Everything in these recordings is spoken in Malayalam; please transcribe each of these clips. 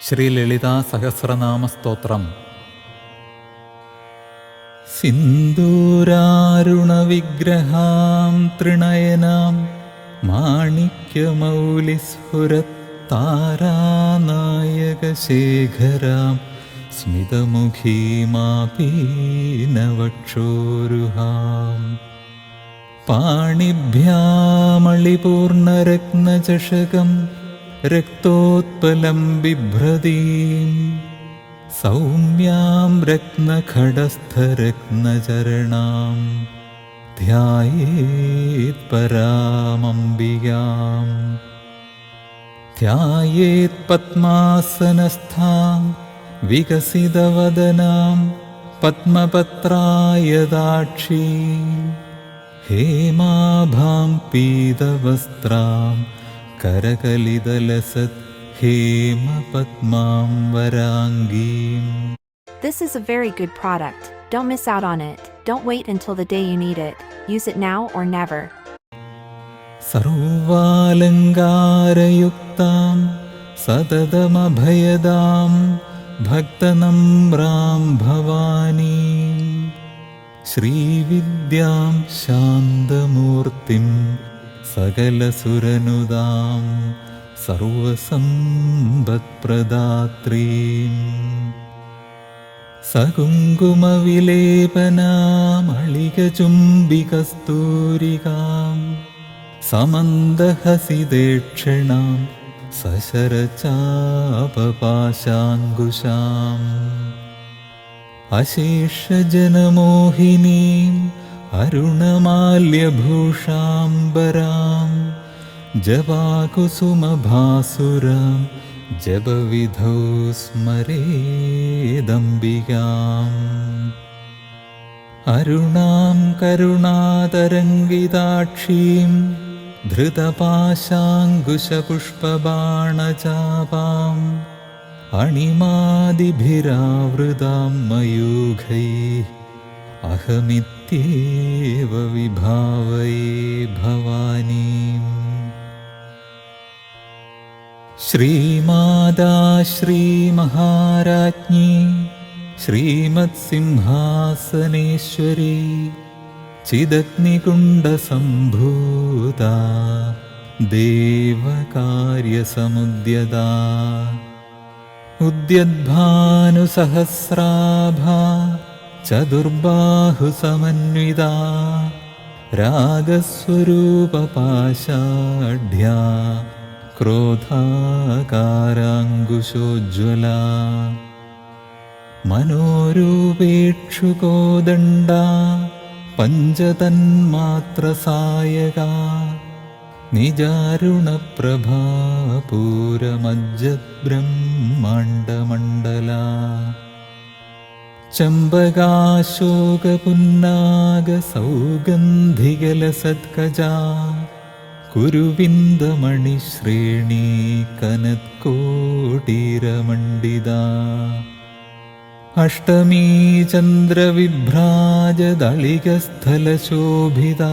Sri Lalitha സഹസ്രനാമസ്തോത്രം സിന്ദൂരാരുണവിഗ്രഹാം തൃണയനാം മാണിക്യമൗലിസ്ഫുരത്താരാനായകശേഖരാം സ്മിതമുഖീമാപീനവക്ഷോരുഹാം. പാണിഭ്യാമളിപൂർണരത്നചഷകം रक्तोत्पलं बिभ्रदी सौम्यां रक्तनखस्थरत्नचरणां ध्यायेत्परामम्बियां ध्यायेत्पद्मासनस्थां विकसितवदनां पद्मपत्राय Dakshi hey माभां पीतवस्त्राम् करकलिदलसत् हेमपद्माम्बराङ्गीम् This is a very good product. Don't miss out on it. Don't wait until the day you need it. Use it now or never. सर्वालङ्कारयुक्तां सततमभयदां भक्तनम्रां Bhavani श्रीविद्यां शान्तमूर्तिम् സകലസുരനുദാം സർവസമ്പത്പ്രദാത്രീം സകുങ്കുമവിലേപനാമളികചുംബികസ്തൂരികാം സമന്ദഹസിദേക്ഷണാം സശരചാപപാശാങ്കുശാം. अरुणमाल्यभूषाम्बरां जवाकुसुमभासुरां जपविधौ स्मरेदम्बिकाम् अरुणां करुणातरङ्गिताक्षीं धृतपाशाङ्कुशपुष्पबाणचापाम् अणिमादिभिरावृतां मयूघैः अहमित् भाव विभावये भवानीम् श्रीमादा श्रीमहाराज्ञी श्रीमत्सिंहासनेश्वरी चिदग्निकुण्डसम्भूता देवकार्यसमुद्यदा उद्यद्भानुसहस्राभा ചതുർബാഹുസമന്വിതാ രാഗസ്വരൂപപാശാഢ്യാ ക്രോധാകാരാങ്കുശോജ്വല മനോരൂപേക്ഷുകോദണ്ഡ പഞ്ചതന്മാത്രസായക നിജാരുണപ്രഭാപൂരമജ്ജദ്ബ്രഹ്മാണ്ഡമണ്ഡല ചമ്പകാശോകപുന്നാഗസൗഗന്ധികലസത്കജാ കുരുവിന്ദമണിശ്രേണീ കനത്കോട്ടീരമണ്ഡിതാ അഷ്ടമീ ചന്ദ്രവിഭ്രാജദളികസ്ഥലശോഭിതാ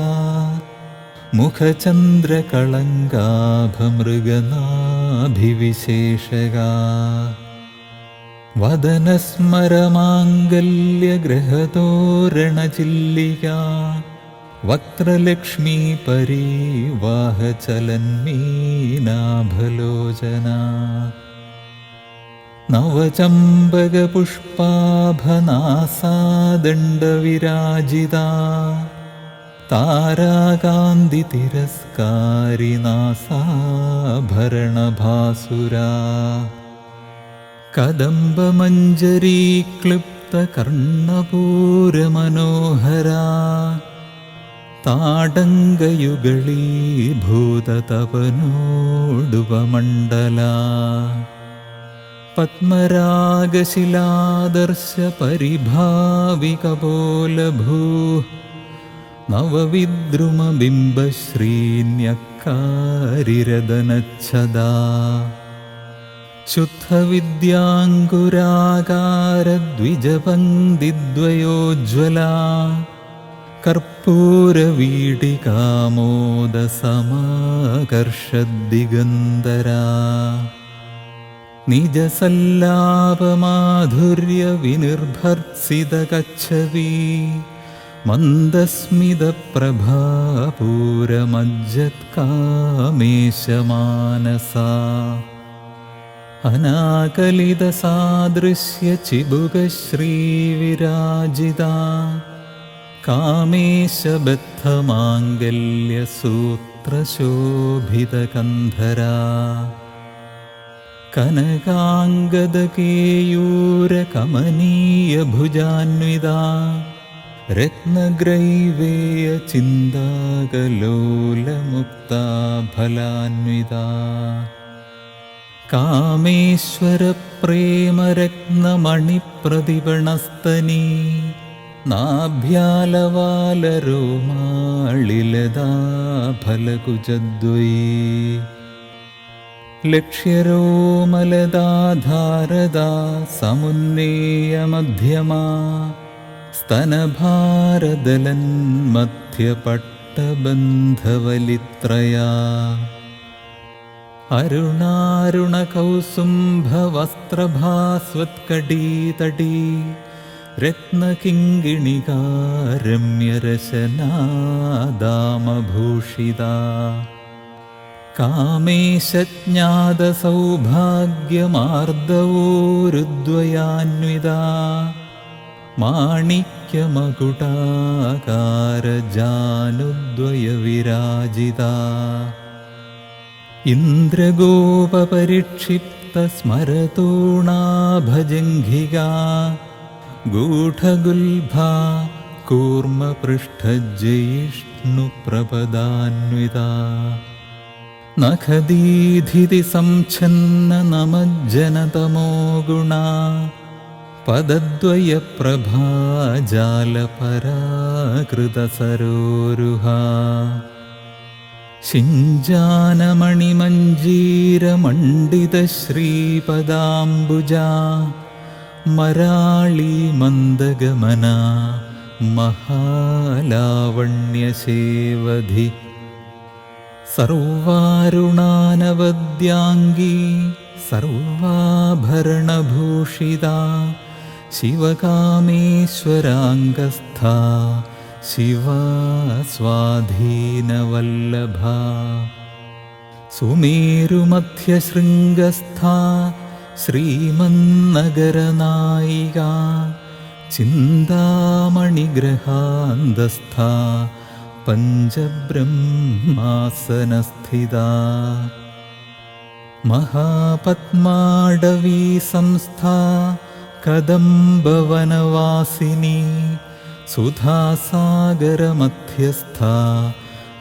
മുഖചന്ദ്രകളങ്കാഭമൃഗനാഭിവിശേഷകാ വദനസ്മരമാംഗല്യഗ്രഹതോരണചില്ലികാ വക്ത്രലക്ഷ്മീ പരീവാഹചലന്മീനാഭലോചന. നവചമ്പകപുഷ്പാഭനാസാദണ്ഡവിരാജിതാ താരാകാന്തിതിരസ്കാരിനാസാഭരണഭാസുരാ कदम्बमञ्जरी क्लिप्तकर्णपूरमनोहरा ताडङ्गयुगलीभूततपनोडुपमण्डला पद्मरागशिलादर्शपरिभाविकपोलभूः नवविद्रुमबिम्बश्रीन्यक्कारिरदनच्छदा शुद्धविद्याङ्कुराकारद्विजपङ्क्तिद्वयोज्ज्वला कर्पूरवीटिकामोदसमाकर्षद्दिगन्धरा निजसल्लापमाधुर्यविनिर्भर्त्सितकच्छवी मन्दस्मितप्रभापूरमज्जत्कामेशमानसा अनाकलितसादृश्यचिबुकश्रीविराजिता। कामेशबद्धमाङ्गल्यसूत्रशोभितकन्धरा। कनकाङ्गदकेयूरकमनीयभुजान्विता। रत्नग्रैवेयचिन्ताकलोलमुक्ता फलान्विता कामेश्वरप्रेमरत्नमणिप्रतिपणस्तनी नाभ्यालवालरोमाळिलदा फलकुचद्वयी लक्ष्यरोमलदा धारदा समुन्नेयमध्यमा स्तनभारदलन्मध्यपट्टबन्धवलित्रया अरुणारुणकौसुम्भवस्त्रभास्वत्कडीतटी रत्नकिङ्गिणिकारम्यरशनादामभूषिता कामेशज्ञातसौभाग्यमार्दवोरुद्वयान्विता माणिक्यमकुटाकारजानुद्वयविराजिता इन्द्रगोपपरिक्षिप्तस्मरतोणाभजङ्घिका गूढगुल्भा कूर्मपृष्ठजयिष्णुप्रपदान्विता नखदीधिति संच्छन्न नमज्जनतमो गुणा पदद्वयप्रभाजालपराकृतसरोरुहा शिञ्जानमणिमञ्जीरमण्डितश्रीपदाम्बुजा मराळीमन्दगमना महालावण्यसेवधि सर्वारुणानवद्याङ्गी सर्वाभरणभूषिता शिवकामेश्वराङ्गस्था शिवा स्वाधीनवल्लभा। सुमेरुमध्यशृङ्गस्था श्रीमन्नगरनायिका। चिन्तामणिग्रहान्दस्था पञ्चब्रह्मासनस्थिता। महापद्माडवी संस्था कदम्बवनवासिनी सुधासागरमध्यस्था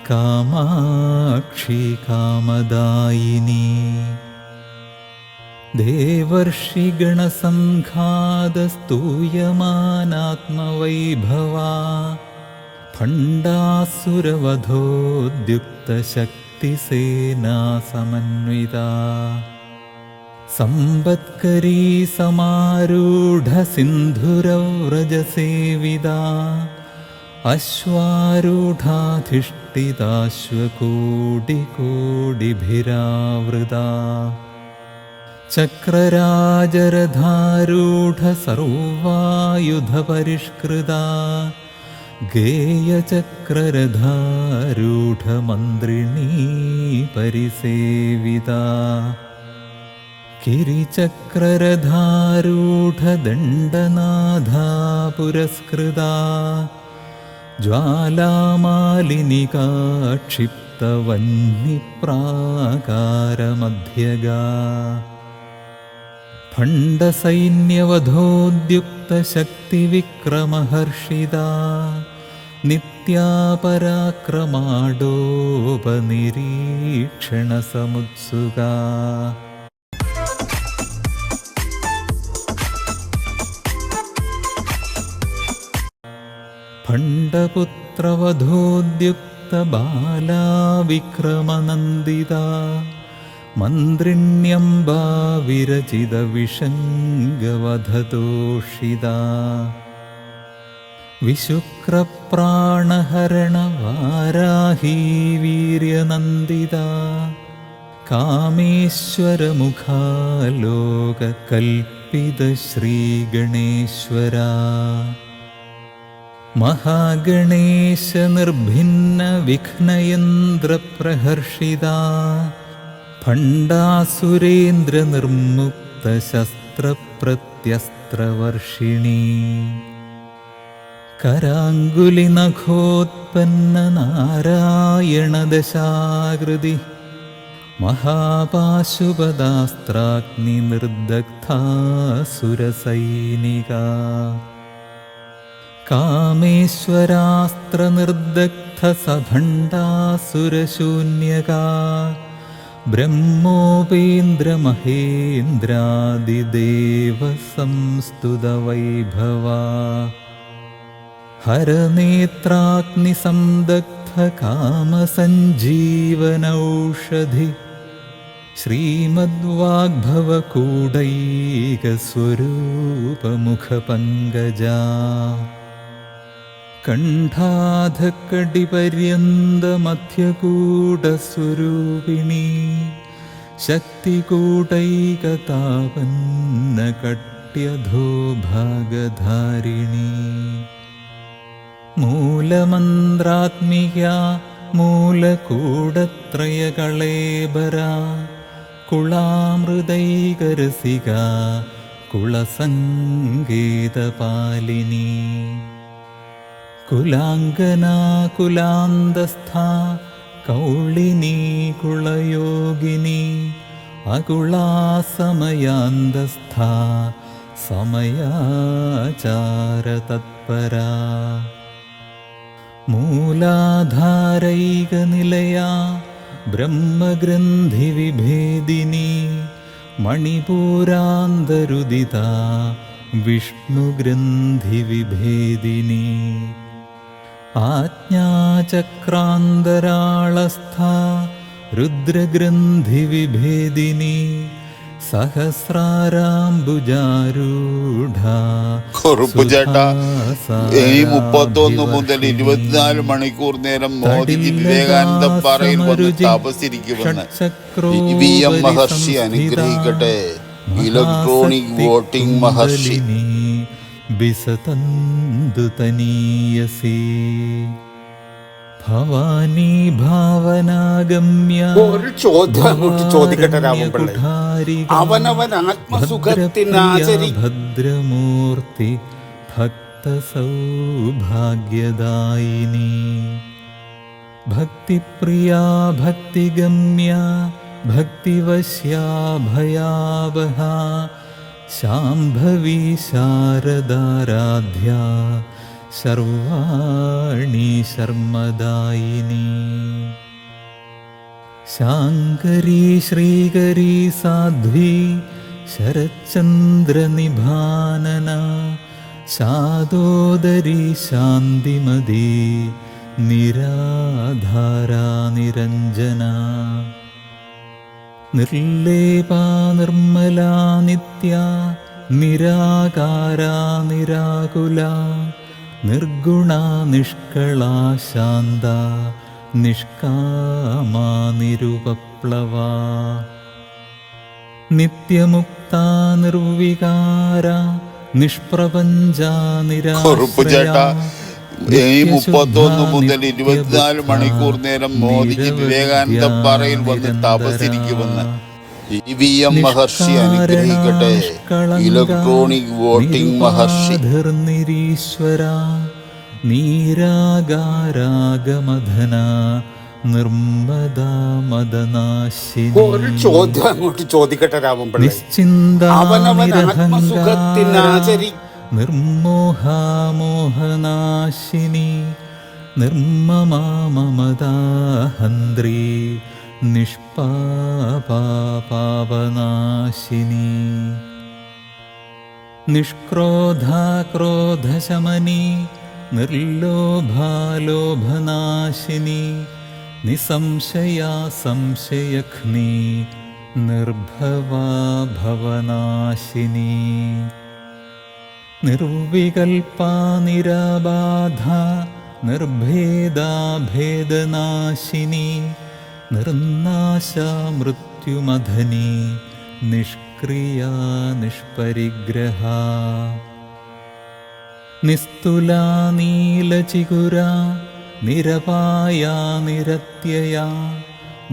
कामाक्षी कामदायिनी। देवर्षिगणसङ्घातस्तूयमानात्मवैभवा फण्डासुरवधोद्युक्तशक्तिसेना समन्विता सम्बत्करी समारूढसिन्धुरव्रजसेविदा सेविदा अश्वारूढाधिष्ठिताश्वकोडिकोडिभिरावृदा चक्रराजरधारूढ गेयचक्ररधारूढमन्त्रिणी परिसेविता। किरिचक्ररधारूढदण्डनाधा पुरस्कृता ज्वालामालिनिका क्षिप्तवह्निप्राकारमध्यगा फण्डसैन्यवधोद्युक्तशक्तिविक्रमहर्षिदा नित्यापराक्रमाडोपनिरीक्षणसमुत्सुका। फण्डपुत्रवधोद्युक्तबाला विक्रमनन्दिता मन्त्रिण्यम्बा विरचितविषङ्गवधतोषिता विशुक्रप्राणहरणवाराही वीर्यनन्दिता कामेश्वरमुखालोककल्पितश्रीगणेश्वरा महागणेश निर्भिन्नविघ्नयन्द्रप्रहर्षिदा भण्डासुरेन्द्रनिर्मुक्तशस्त्रप्रत्यस्त्रवर्षिणी कराङ्गुलिनखोत्पन्ननारायणदशाकृति महापाशुपदास्त्राग्निर्दग्धा कामेश्वरास्त्रनिर्दग्धसभण्डासुरशून्यका ब्रह्मोपेन्द्रमहेन्द्रादिदेवसंस्तुतवैभवा हरनेत्राग्निसन्दग्धकामसञ्जीवनौषधि श्रीमद्वाग्भवकूडैकस्वरूपमुखपङ्कजा കണ്ഠാധക്കടിപര്യന്തമധ്യകൂടസ്വരൂപിണി ശക്തികൂടൈകതാപന്ന കട്യധോ ഭാഗധാരിണി മൂലമന്ത്രാത്മിക മൂലകൂടത്രയകളേബര കുളാമൃതൈകരസിക കുളസങ്കേതപാലിനി. കുലാങ്കനാകുലാന്തസ്ഥ കൗളിനി കുളയോഗിനി. അകുളാസമയാന്തസ്ഥ സമയാചാരതത്പരാ. മൂലാധാരൈകനിലയാ ബ്രഹ്മഗ്രന്ഥിവിഭേദിനി മണിപൂരാന്തരുദിത വിഷ്ണുഗ്രന്ഥിവിഭേദിനി आज्ञाचक्रान्तराळस्था रुद्रग्रन्थिविभेदिनी സഹസ്രാരാംബുജാരൂഢ കുറുപ്പുചേട്ടാ ഈ മുപ്പത്തൊന്ന് മുതൽ ഇരുപത്തിനാല് മണിക്കൂർ നേരം മോദിജി വിവേകാനന്ദ പാറയിൽ വന്ന് തപസ്സിരിക്കുമെന്ന് വി എം മഹർഷി അനുഗ്രഹിക്കട്ടെ ഇലക്ട്രോണിക് വോട്ടിംഗ് മഹർഷി തനീയസി. ഭവാനി ഭാവനാഗമ്യ ഒരു ചോദ്യം അങ്ങോട്ട് ചോദിക്കട്ടെ രാമപിള്ളേ അവനവൻ ആത്മസുഖത്തിനാചരി ഭദ്രമൂർത്തി ഭക്തസൗഭാഗ്യദായിനി. ഭക്തിപ്രിയ ഭക്തിഗമ്യ ഭക്തിവശ്യ ഭയാവഹ शाम्भवी शारदाराध्या सर्वाणि शर्मदायिनी। शाङ्करी श्रीकरी साध्वी शरच्चन्द्रनिभानना शादोदरी शान्तिमदी निराधारा निरञ्जना। നിർലേപാ നിർമ്മലാ നിത്യ നിരാകാരാ നിരാകുല നിർഗുണ നിഷ്കളാ ശാന്ത നിഷ്കാമാ നിരുപപ്ലവ നിത്യമുക്ത നിർവികാര നിഷ്പ്രപഞ്ച കുറുപ്പുചേട്ടാ ഈ മുപ്പത്തൊന്ന് മുതൽ ഇരുപത്തിനാല് മണിക്കൂർ നേരം മോദിജി വിവേകാനന്ദ പാറയിൽ വന്ന് തപസ്സിരിക്കുമെന്ന് വി എം മഹർഷി അനുഗ്രഹിക്കട്ടെ. Electronic voting Maharshi. ഒരു ചോദ്യം അങ്ങോട്ട് ചോദിക്കട്ടെ രാമൻ നിശ്ചിന്ത അവനവൻ നിർമോഹാമോഹനാശിനി നിർമ്മമാ മമതാഹന്ത്രി നിഷ്പാപാപാവനാശിനി നിഷ്ക്രോധാ ക്രോധശമനി നിർലോഭാലോഭനാശിനി നിസംശയാ സംശയഘ്നി നിർഭവാ ഭവനാശിനി നിർവികൽപാ നിർഭേദാഭേദനാശിനി നിർഭേദാ ഭേദനാശിനി നിർനാശ മൃത്യുനാശിനി നിഷ്ക്രിയ നിഷ്പരിഗ്രഹാ. നിസ്തുലാ നീലചിഗുരാ നിരപായാ നിരത്യയാ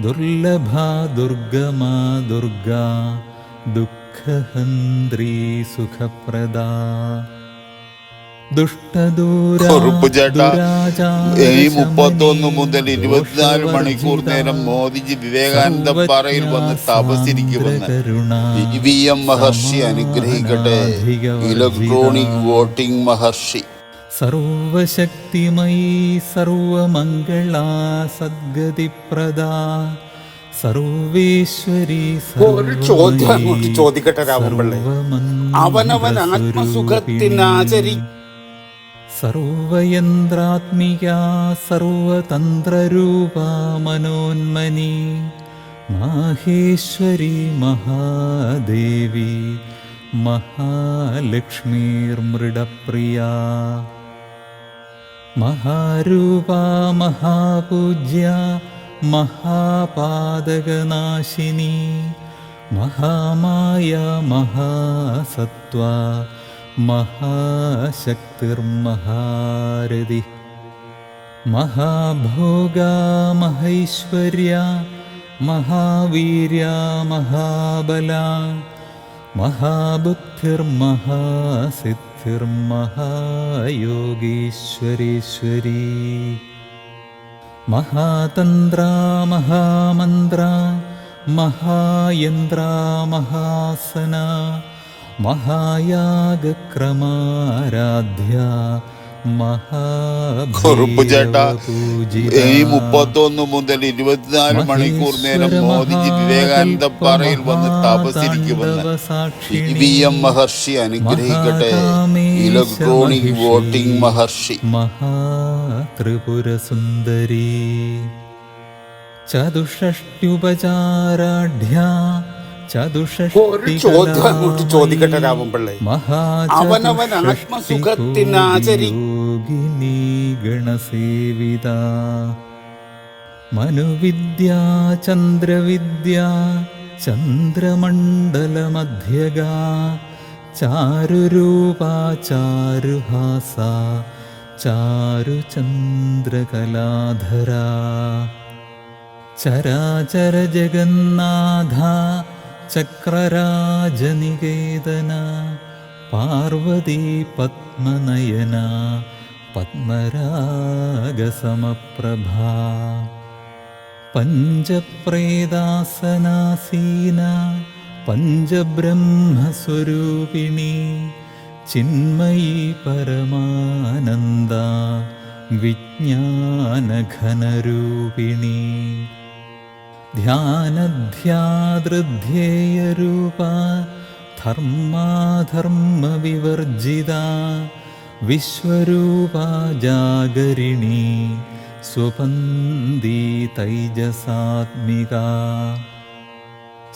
ദുർലഭാ ദുർഗമാ ദുർഗാ ദുഃഖഹന്ത്രീ സുഖപ്രദാ. ഈ മുപ്പത്തൊന്ന് മുതൽ ഇരുപത്തിനാല് മണിക്കൂർ നേരം മോദിജി വിവേകാനന്ദ പാറയിൽ വന്ന് തപസിരിക്കുമെന്ന് വി എം മഹർഷി അനുഗ്രഹിക്കട്ടെ ഇലക്ട്രോണിക് വോട്ടിംഗ് മഹർഷി. സർവശക്തിമയി സർവമംഗളാ സദ്ഗതിപ്രദാ. ഒരു ചോദ്യം അങ്ങോട്ട് ചോദിക്കട്ടെ രാമപിള്ളേ അവനവൻ ആത്മസുഖത്തിനാചരി സർവയന്ത്രാത്മിക സർവതന്ത്രരൂപ മനോന്മനി മാഹേശ്വരി മഹാദേവി മഹാലക്ഷ്മീർമൃഡപ്രിയ മഹാരൂപ മഹാപൂജ്യ മഹാപാതകനാശിനി മഹാമായ മഹാസത്വ മഹാശക്തിർമഹാരതി മഹാഭോഗ മഹൈശ്വര്യ മഹാവീര്യ മഹാബല മഹാബുദ്ധിർമഹാസിദ്ധിർമഹായോഗീശ്വരീശ്വരീ മഹാതന്ത്ര മഹാമന്ത്ര മഹായന്ത്ര മഹാസന മഹായാഗക്രമാരാധ്യ ചേട്ടാ ഈ മുപ്പത്തൊന്ന് മുതൽ ഇരുപത്തിനാല് മണിക്കൂർ നേരം മോദിജി വിവേകാനന്ദ പാറയിൽ വന്ന് തപസിരിക്കുമെന്ന് വി എം മഹർഷി അനുഗ്രഹിക്കട്ടെ. Electronic voting Maharshi. महात्रिपुरसुन्दरी ചതുഷ്ട്യുപചാരാഢ്യ ഒരു ചോദ്യം അങ്ങോട്ട് ചോദിക്കട്ടെ രാമപിള്ളേ അവനവൻ ആത്മസുഖത്തിനാചരി- യോഗിനി ഗണസേവിത മനുവിദ്യ ചന്ദ്രവിദ്യ ചന്ദ്രമണ്ഡലമധ്യഗ ചാരുരൂപ ചാരുഹാസ ചാരുചന്ദ്രകലാധരാ. ചരാചര ജഗന്നാഥ ചക്രരാജനികേതന. പാർവതി പത്മനയന പത്മരാഗസമപ്രഭാ. പഞ്ചപ്രേതാസനാസീന പഞ്ചബ്രഹ്മസ്വരൂപിണി. ചിന്മയീ പരമാനന്ദ വിജ്ഞാനഘനരൂപിണി. ധ്യാനധ്യാതൃധ്യേയരൂപ ധർമാധർമ്മവിവർജിത വിശ്വരൂപ ജാഗരിണി സ്വപന്തി തൈജസാത്മിക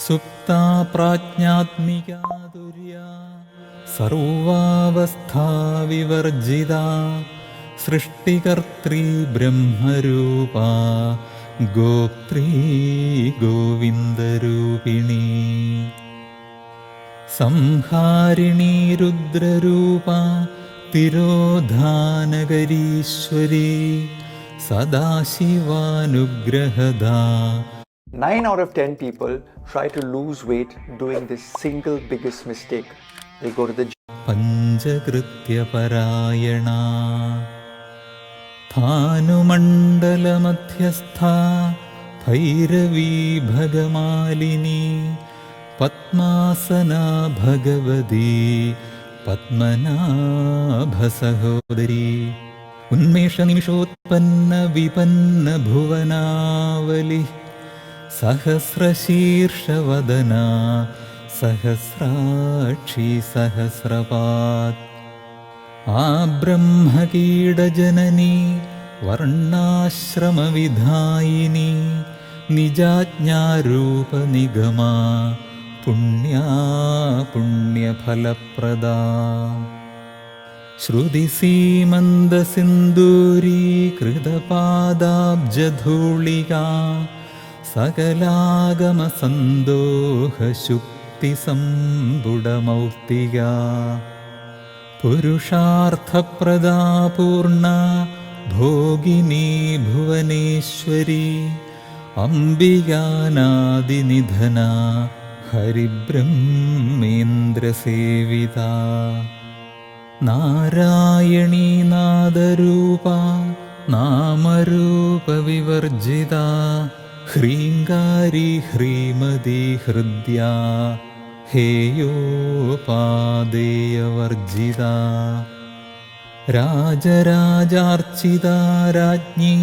സുപ്താ പ്രാജ്ഞാത്മികാ തുര്യാ സർവാവസ്ഥാ വിവർജിത സൃഷ്ടികർत्री ബ്രഹ്മരൂപ ഗോപ്ത്രീ ഗോവിന്ദരൂപിണി സംഹാരിണി രുദ്രരൂപ തിരോധാനകരീശ്വരി സദാശിവാനുഗ്രഹദാ 9 out of 10 people try to lose weight doing this single biggest mistake. Gym. പഞ്ചകൃത്യപരായണ ഭാനുമണ്ഡലമധ്യസ്ഥ ഭൈരവീ ഭഗമാലിനി Padmasana Bhagavathi പത്മനാഭസഹോദരി ഉന്മേഷനിമിഷോത്പന്ന വിപന്ന ഭുവനാവലി സഹസ്രശീർഷവദന സഹസ്രാക്ഷി സഹസ്രപാത് ആ ബ്രഹ്മകീടജനനി വർണാശ്രമവിധായിനി നിജാജ്ഞാരൂപനിഗമാ പുണ്യാ പുണ്യഫലപ്രദാ ശ്രുതിസീമന്തസിന്ദൂരീകൃതപാദാബ്ജധൂളികാ സകലാഗമസന്തോഹശുക്തിസമ്പുടമൗക്തിക പുരുഷാർത്ഥപ്രദാ പൂർണ ഭോഗിനി ഭുവനേശ്വരി അംബികാനാദിനിധന ഹരിബ്രഹ്മേന്ദ്രസേവിത നാരായണീ നാദരൂപ നാമരൂപവിവർജിത ഹ്രീങ്കാരി ഹ്രീമതി ഹൃദ്യ ഹേയോപാദേയവർജിത രാജരാജാർച്ചിത രാജ്ഞി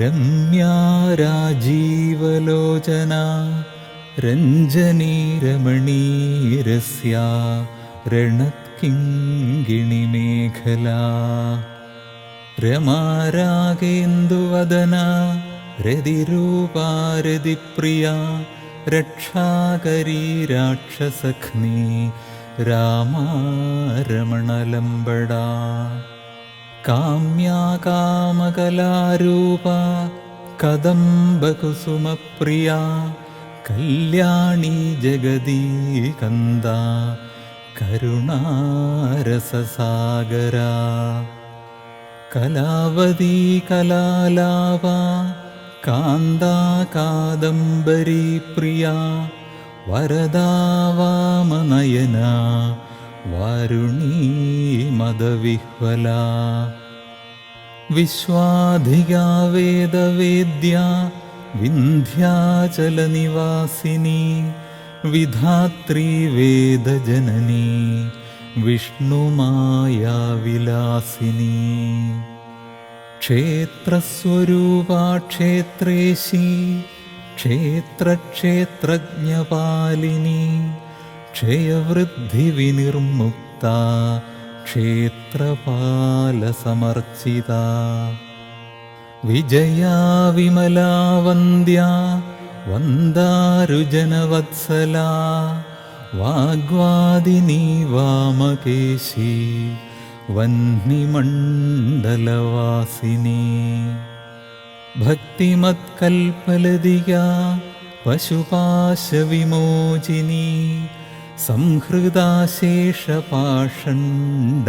രമ്യാ രാജീവലോചന രഞ്ജനി രമണീരസ്യ രണത്കിങ്കിണിമേഖല രമാരാഗേന്ദുവദന രതിരൂപാരതിപ്രിയ രക്ഷാകരീ രാക്ഷസഖ്നി രാമാരമണലംബടാ. കാമ്യാകാമകലാരൂപ കദംബകുസുമപ്രിയ കല്യാണി ജഗദീകന്ദ കരുണാരസസാഗര. കലാവതി കലാലാപ കാന്താ കാദംബരീ പ്രിയ വരദാവാമനയന വാരുണീ മദവിഹ്വല. വിശ്വാധികാ വേദവേദ്യ വിന്ധ്യാചലനിവാസിനി വിധാത്രി വേദജനനി വിഷ്ണുമായാ വിലാസിനി ക്ഷേത്രസ്വരൂപാ ക്ഷേത്രേശി ക്ഷേത്രക്ഷേത്രജ്ഞപാലിനി ക്ഷയവൃദ്ധിവിനിർമുക്ത ക്ഷേത്രപാലസമർച്ചിത. വിജയാ വിമലാ വന്ദ്യ വന്ദാരുജനവത്സല വാഗ്വാദിനി വാമകേശി വഹ്നിമണ്ഡലവാസിനി ഭക്തിമത്കൽപ്പലതിക പശുപാശവിമോചിനി. സംഹൃദാശേഷപാഷണ്ഡ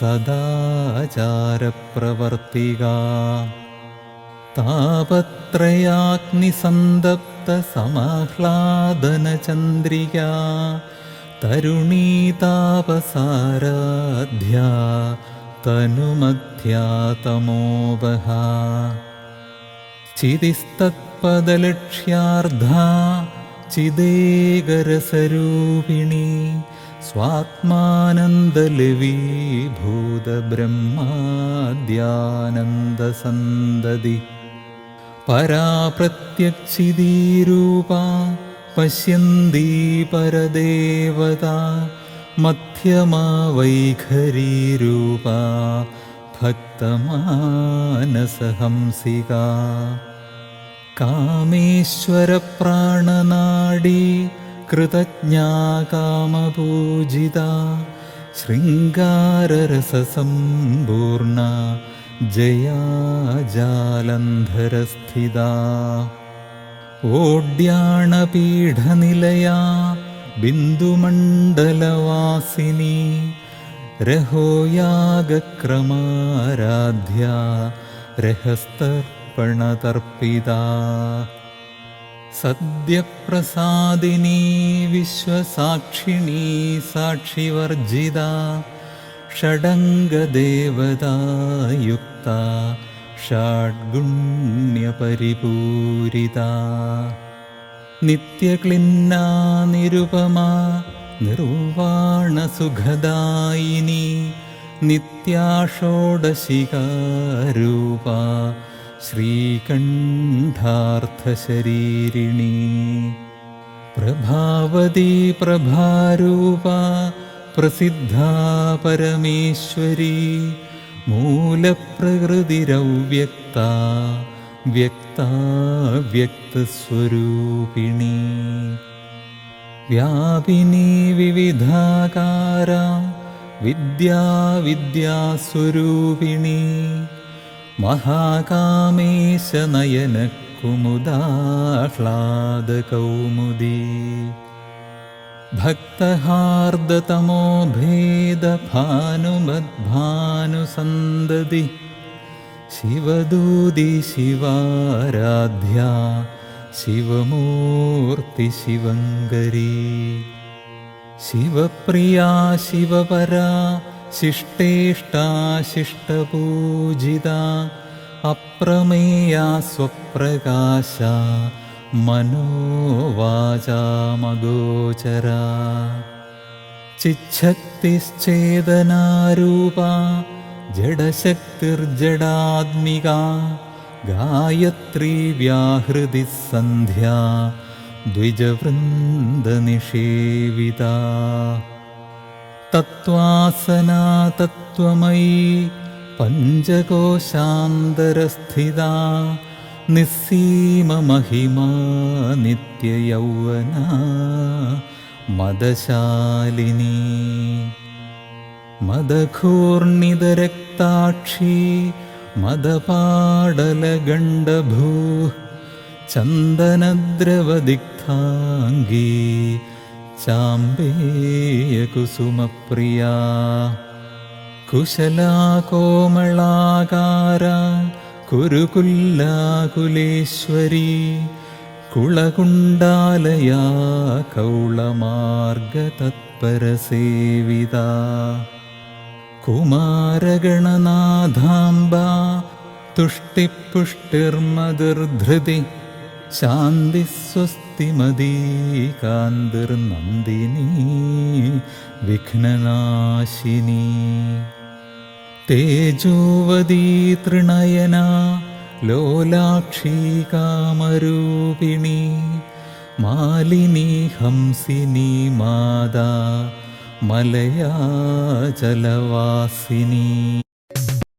സദാചാരപ്രവർത്തിക. തരുണീതാപസാരാധ്യ തനുമധ്യാതമോപഹ ചിതിസ്തത്പദലക്ഷ്യാർദ്ധ ചിദേകരസരൂപിണി സ്വാത്മാനന്ദലവീഭൂതബ്രഹ്മാദ്യാനന്ദസന്തതി. പരാപ്രത്യക്ഷിതീരൂപ പശ്യന്തി പരദേവത മധ്യമാ വൈഖരീരൂപ ഭക്തമാനസഹംസിക. കാമേശ്വരപ്രാണനാഡി कृतज्ञा कामपूजिता ശൃംഗാരരസസമ്പൂർണ ജയാ ജാലന്ധരസ്ഥിത ഓഡ്യാണപീഠനിലയാ ബിന്ദുമണ്ഡലവാസിനി. രഹോയാഗക്രമാരാധ്യ രഹസ്തർപ്പണതർപ്പിത. സദ്യപ്രസാദിനി വിശ്വസാക്ഷിണീ സാക്ഷിവർജിത. ഷഡംഗദേവതായുക്ത. ഷാഡ്ഗുണ്യപരിപൂരിത. നിത്യക്ലിന്നാ നിരുപമാ നിർവാണസുഖദായിനി. നിത്യാഷോഡശികാരൂപ ശ്രീകണ്ഠാർത്ഥശരീരിണി. പ്രഭാവതി പ്രഭാരൂപ പ്രസിദ്ധാ പരമേശ്വരി. മൂലപ്രകൃതിരവ്യക്ത വ്യക്താവ്യക്തസ്വരൂപിണി വ്യാപിനി വിവിധാകാര വിദ്യാവിദ്യാസ്വരൂപിണി മഹാകാമേശനയനക്കുമുദാഹ്ലാദകൗമുദീ भक्तहार्दतमो भेदभानुमद्भानुसन्ददि शिवदूदि शिवाराध्या शिवमूर्तिशिवङ्करी शिवप्रिया शिवपरा शिष्टेष्टा शिष्टपूजिता अप्रमेया स्वप्रकाशा मनोवाचामगोचरा चिच्छक्तिश्चेदनारूपा जडशक्तिर्जडात्मिका गायत्री व्याहृदिः सन्ध्या द्विजवृन्दनिषेविता तत्त्वासना तत्त्वमयी पञ्चकोशान्तरस्थिता നിസ്സീമമഹിമാ നിത്യയൗവന മദശാലിനി. മദഘൂർണിതരക്താക്ഷി മദപാടലഗണ്ഡഭൂ ചന്ദനദ്രവദിഗ്ധാംഗീ ചാമ്പേയകുസുമപ്രിയ കുശലാ കോമളാകാര കുരുകുല്ലാകുലേശ്വരി കുളകുണ്ടാലയാ കൗളമാർഗതത്പരസേവിത. കുമാരഗണനാഥാംബ തുഷ്ടിപുഷ്ടിർമതിർധൃതി ശാന്തി സ്വസ്തിമതീ കാന്തിർനന്ദിനി വിഘ്നനാശിനീ. തേജോവതീ തൃണയന ലോലാക്ഷി കാമരൂപിണി മാലിനി ഹംസിനി മാതാ മലയാചലവാസിനി.